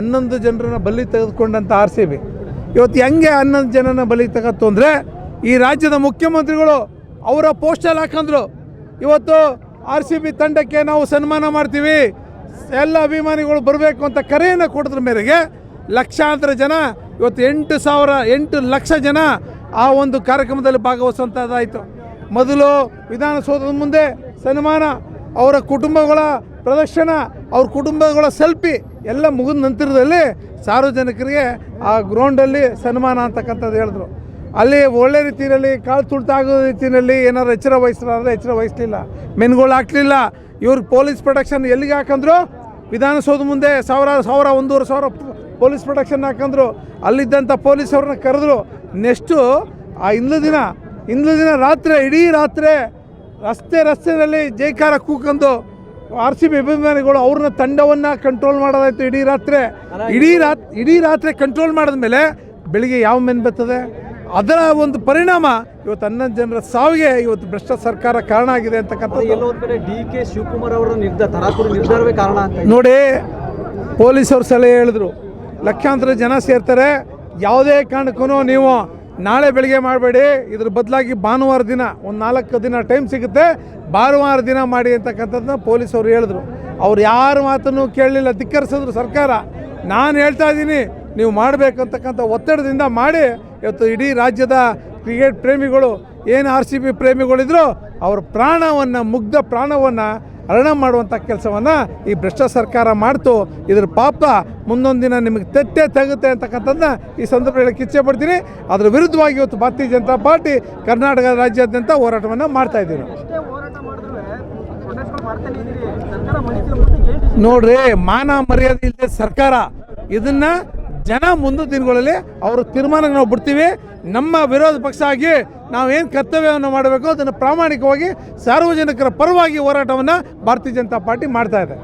ಹನ್ನೊಂದು ಜನರನ್ನ ಬಲಿ ತೆಗೆದುಕೊಂಡಂಥ ಆರ್ ಸಿ ಬಿ. ಇವತ್ತು ಹೆಂಗೆ ಹನ್ನೊಂದು ಜನನ ಬಲಿ ತಗತ್ತು ಅಂದರೆ ಈ ರಾಜ್ಯದ ಮುಖ್ಯಮಂತ್ರಿಗಳು ಅವರ ಪೋಸ್ಟಲ್ಲಿ ಹಾಕಂದ್ರು. ಇವತ್ತು ಆರ್ ಸಿ ಬಿ ತಂಡಕ್ಕೆ ನಾವು ಸನ್ಮಾನ ಮಾಡ್ತೀವಿ. ಎಲ್ಲ ಅಭಿಮಾನಿಗಳು ಬರಬೇಕು ಅಂತ ಕರೆಯನ್ನು ಕೊಡಿದ್ರ ಮೇರೆಗೆ ಲಕ್ಷಾಂತರ ಜನ, ಇವತ್ತು ಎಂಟು ಸಾವಿರ, ಎಂಟು ಲಕ್ಷ ಜನ ಆ ಒಂದು ಕಾರ್ಯಕ್ರಮದಲ್ಲಿ ಭಾಗವಹಿಸುವಂಥದ್ದಾಯಿತು ಮೊದಲು ವಿಧಾನಸೌಧದ ಮುಂದೆ ಸನ್ಮಾನ, ಅವರ ಕುಟುಂಬಗಳ ಪ್ರದರ್ಶನ, ಅವ್ರ ಕುಟುಂಬಗಳ ಸೆಲ್ಫಿ ಎಲ್ಲ ಮುಗಿದ ನಂತರದಲ್ಲಿ ಸಾರ್ವಜನಿಕರಿಗೆ ಆ ಗ್ರೌಂಡಲ್ಲಿ ಸನ್ಮಾನ ಅಂತಕ್ಕಂಥದ್ದು ಹೇಳಿದ್ರು. ಅಲ್ಲಿ ಒಳ್ಳೆ ರೀತಿಯಲ್ಲಿ ಕಾಳು ತುಳಿತಾಗೋ ರೀತಿಯಲ್ಲಿ ಏನಾದ್ರು ಎಚ್ಚರ ವಹಿಸ್ತಾರೆ ಎಚ್ಚರ ವಹಿಸಲಿಲ್ಲ. ಮೆನ್ಗಳು ಹಾಕ್ಲಿಲ್ಲ. ಇವ್ರು ಪೊಲೀಸ್ ಪ್ರೊಟೆಕ್ಷನ್ ಎಲ್ಲಿಗೆ ಹಾಕಂದ್ರು? ವಿಧಾನಸೌಧ ಮುಂದೆ ಸಾವಿರ ಸಾವಿರ, ಒಂದೂವರೆ ಸಾವಿರ ಪೊಲೀಸ್ ಪ್ರೊಟೆಕ್ಷನ್ ಹಾಕಂದ್ರು. ಅಲ್ಲಿದ್ದಂಥ ಪೊಲೀಸ್ ಅವ್ರನ್ನ ಕರೆದ್ರು. ನೆಕ್ಸ್ಟು ಆ ಇಂದು ದಿನ ಇಂದು ದಿನ ರಾತ್ರಿ, ಇಡೀ ರಾತ್ರಿ ರಸ್ತೆ ರಸ್ತೆಯಲ್ಲಿ ಜೈಕಾರ ಕೂಕಂದು ಆರ್ ಸಿ ಬಿ ಅಭಿಮಾನಿಗಳು ಅವ್ರನ್ನ ತಂಡವನ್ನು ಕಂಟ್ರೋಲ್ ಮಾಡೋದಾಯ್ತು ಇಡೀ ರಾತ್ರಿ. ಇಡೀ ರಾತ್ ಇಡೀ ರಾತ್ರಿ ಕಂಟ್ರೋಲ್ ಮಾಡಿದ್ಮೇಲೆ ಬೆಳಿಗ್ಗೆ ಯಾವ ಮೆನ್ ಬರ್ತದೆ? ಅದರ ಒಂದು ಪರಿಣಾಮ ಇವತ್ತು ಹನ್ನೊಂದು ಜನರ ಸಾವಿಗೆ ಇವತ್ತು ಭ್ರಷ್ಟ ಸರ್ಕಾರ ಕಾರಣ ಆಗಿದೆ ಅಂತಕ್ಕಂಥದ್ದು. ಎಲ್ಲೋ ಒಂದ್ ಕಡೆ ಡಿ ಕೆ ಶಿವಕುಮಾರ್ ಅವರ ನಿರ್ಧಾರವೇ ಕಾರಣ. ನೋಡಿ ಪೊಲೀಸವ್ರು ಸಲಹೆ ಹೇಳಿದ್ರು. ಲಕ್ಷಾಂತರ ಜನ ಸೇರ್ತಾರೆ. ಯಾವುದೇ ಕಾರಣಕ್ಕೂ ನೀವು ನಾಳೆ ಬೆಳಿಗ್ಗೆ ಮಾಡಬೇಡಿ. ಇದ್ರ ಬದಲಾಗಿ ಭಾನುವಾರ ದಿನ, ಒಂದು ನಾಲ್ಕು ದಿನ ಟೈಮ್ ಸಿಗುತ್ತೆ. ಭಾನುವಾರ ದಿನ ಮಾಡಿ ಅಂತಕ್ಕಂಥದ್ದನ್ನ ಪೊಲೀಸವರು ಹೇಳಿದ್ರು. ಅವ್ರು ಯಾರ ಮಾತನ್ನು ಕೇಳಲಿಲ್ಲ. ಧಿಕ್ಕರಿಸಿದ್ರು ಸರ್ಕಾರ. ನಾನು ಹೇಳ್ತಾ ಇದ್ದೀನಿ, ನೀವು ಮಾಡಬೇಕು ಅಂತಕ್ಕಂಥ ಒತ್ತಡದಿಂದ ಮಾಡಿ, ಇವತ್ತು ಇಡೀ ರಾಜ್ಯದ ಕ್ರಿಕೆಟ್ ಪ್ರೇಮಿಗಳು, ಏನು ಆರ್ ಸಿ ಬಿ ಪ್ರೇಮಿಗಳಿದ್ರು, ಅವ್ರ ಪ್ರಾಣವನ್ನು, ಮುಗ್ಧ ಪ್ರಾಣವನ್ನು ಹರಣ ಮಾಡುವಂಥ ಕೆಲಸವನ್ನು ಈ ಭ್ರಷ್ಟ ಸರ್ಕಾರ ಮಾಡ್ತು. ಇದ್ರ ಪಾಪ ಮುಂದೊಂದು ದಿನ ನಿಮಗೆ ತೆಟ್ಟೆ ತೆಗುತ್ತೆ ಅಂತಕ್ಕಂಥದ್ದನ್ನ ಈ ಸಂದರ್ಭದಲ್ಲಿ ಕಿಚ್ಚೆ ಪಡ್ತೀನಿ. ಅದರ ವಿರುದ್ಧವಾಗಿ ಇವತ್ತು ಭಾರತೀಯ ಜನತಾ ಪಾರ್ಟಿ ಕರ್ನಾಟಕ ರಾಜ್ಯಾದ್ಯಂತ ಹೋರಾಟವನ್ನು ಮಾಡ್ತಾ ಇದ್ದೀವಿ ನೋಡ್ರಿ ಮಾನ ಮರ್ಯಾದೆ ಇಲ್ಲದೆ ಸರ್ಕಾರ. ಇದನ್ನ ಜನ ಮುಂದಿನ ದಿನಗಳಲ್ಲಿ ಅವರು ತೀರ್ಮಾನ ನಾವು ಬಿಡ್ತೀವಿ. ನಮ್ಮ ವಿರೋಧ ಪಕ್ಷ ಆಗಿ ನಾವೇನು ಕರ್ತವ್ಯವನ್ನು ಮಾಡಬೇಕು ಅದನ್ನು ಪ್ರಾಮಾಣಿಕವಾಗಿ ಸಾರ್ವಜನಿಕರ ಪರವಾಗಿ ಹೋರಾಟವನ್ನು ಭಾರತೀಯ ಜನತಾ ಪಾರ್ಟಿ ಮಾಡ್ತಾ ಇದೆ.